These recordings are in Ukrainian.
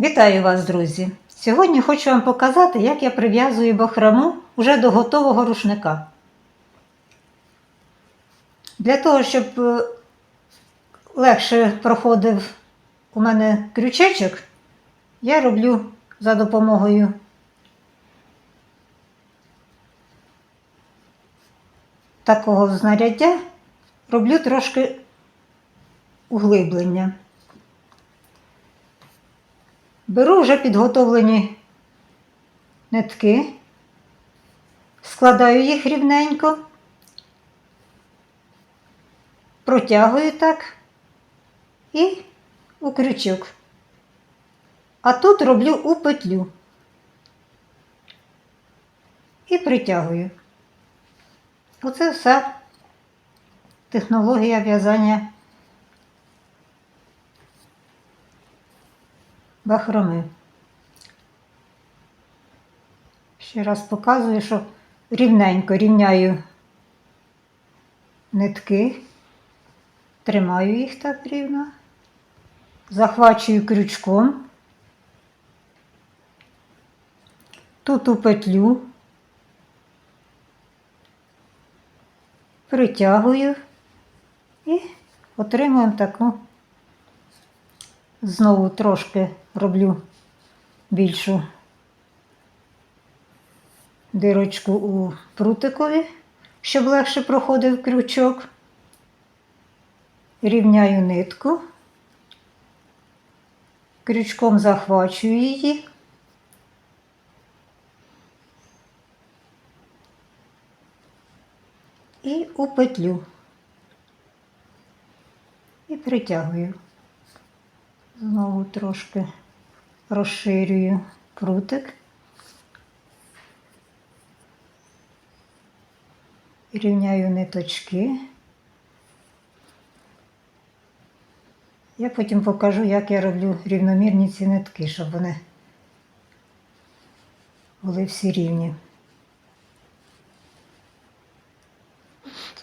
Вітаю вас, друзі! Сьогодні хочу вам показати, як я прив'язую бахрому вже до готового рушника. Для того, щоб е, легше проходив у мене крючечок, я роблю за допомогою такого знаряддя, роблю трошки углиблення. Беру вже підготовлені нитки, складаю їх рівненько, протягую так і у крючок. А тут роблю у петлю і притягую. Оце вся технологія в'язання бахроми. Ще раз показую, що рівненько рівняю нитки, тримаю їх так рівно, захвачую крючком, тут у петлю, притягую і отримуємо таку Знову трошки роблю більшу дирочку у прутикові, щоб легше проходив крючок. Рівняю нитку, крючком захвачую її. І у петлю. І притягую. Знову трошки розширюю прутик. Рівняю ниточки. Я потім покажу, як я роблю рівномірні ці нитки, щоб вони були всі рівні.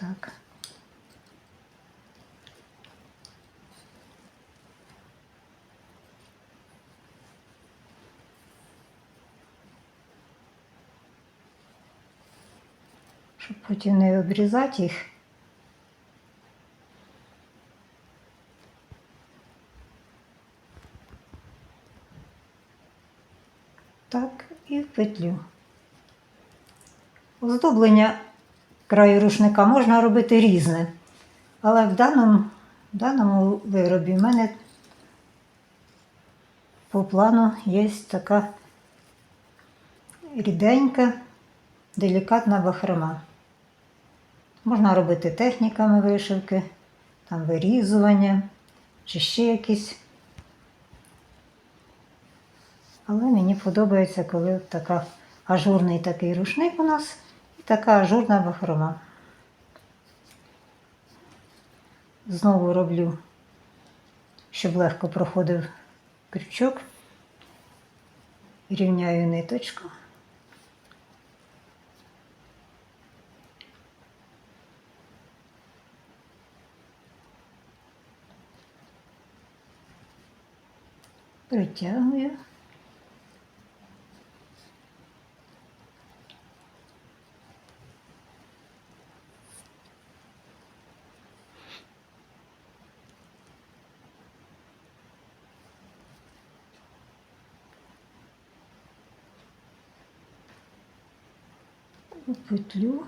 Так. Щоб потім не обрізати їх. Так, і в петлю. Оздоблення краю рушника можна робити різне, але в даному, в даному виробі в мене по плану є така ріденька, делікатна бахрома. Можна робити техніками вишивки, там вирізування чи ще якісь. Але мені подобається, коли така ажурний такий рушник у нас і така ажурна бахрома. Знову роблю, щоб легко проходив крючок, рівняю ниточку. Притягую. Петлю.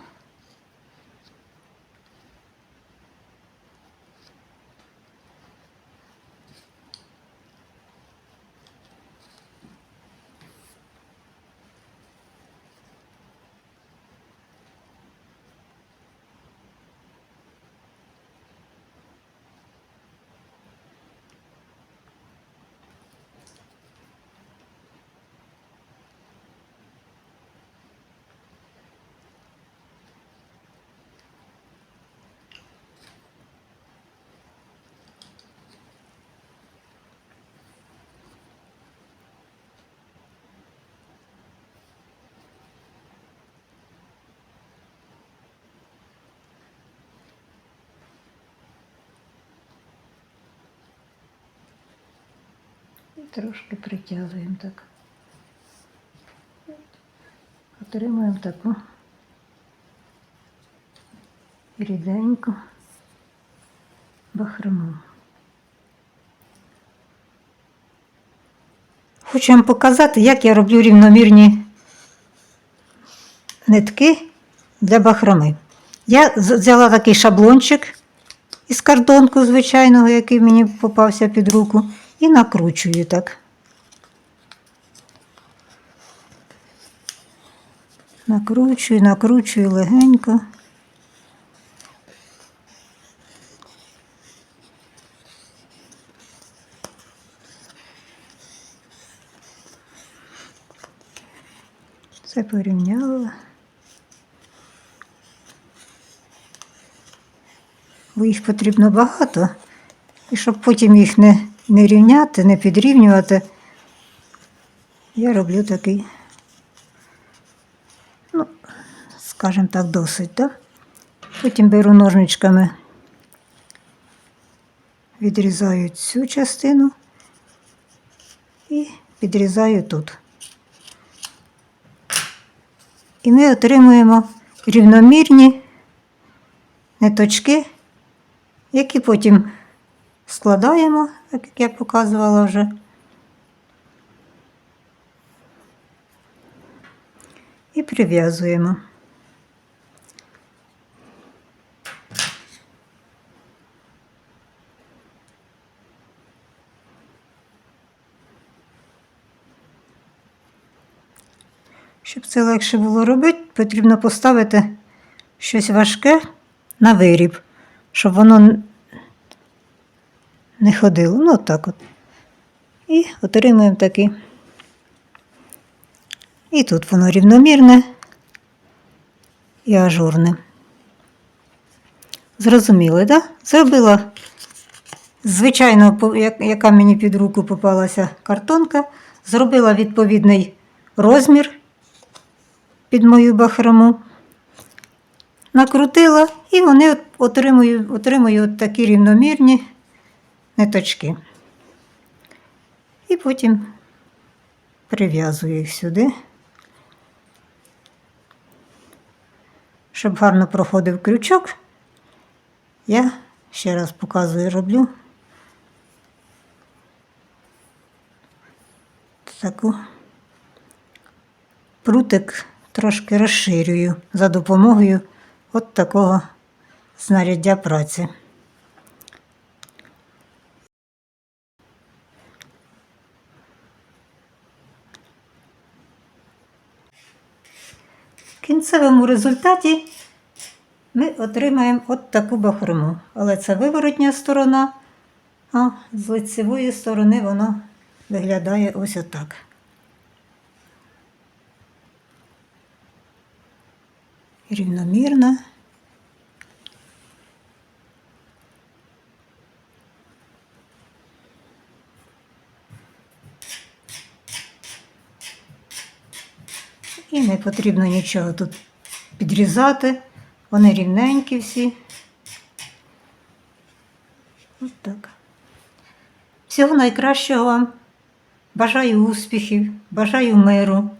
І трошки притягуємо так. Отримуємо таку ріденьку бахрому. Хочу вам показати, як я роблю рівномірні нитки для бахроми. Я взяла такий шаблончик із картонку звичайного, який мені попався під руку, і накручую так. Накручую, накручую легенько. Це порівняла. Бо їх потрібно багато. І щоб потім їх не, не рівняти, не підрівнювати, я роблю такий, ну, скажімо так, досить, так? Потім беру ножничками, відрізаю цю частину і підрізаю тут. І ми отримуємо рівномірні ниточки, які потім складаємо, так як я показувала вже. І прив'язуємо. Щоб це легше було робити, потрібно поставити щось важке на виріб, щоб воно не ходило. Ну, от так от. І отримуємо такі. І тут воно рівномірне і ажурне. Зрозуміли, так? Да? Зробила звичайно, яка мені під руку попалася картонка, зробила відповідний розмір під мою бахрому. Накрутила і вони от отримую, отримую от такі рівномірні ниточки. І потім прив'язую їх сюди, щоб гарно проходив крючок. Я ще раз показую, роблю таку прутик трошки розширюю за допомогою от такого знаряддя праці. В кінцевому результаті ми отримаємо от таку бахрому. Але це виворотня сторона, а з лицевої сторони воно виглядає ось отак. Рівномірно. І не потрібно нічого тут підрізати. Вони рівненькі всі. От так. Всього найкращого вам. Бажаю успіхів, бажаю миру.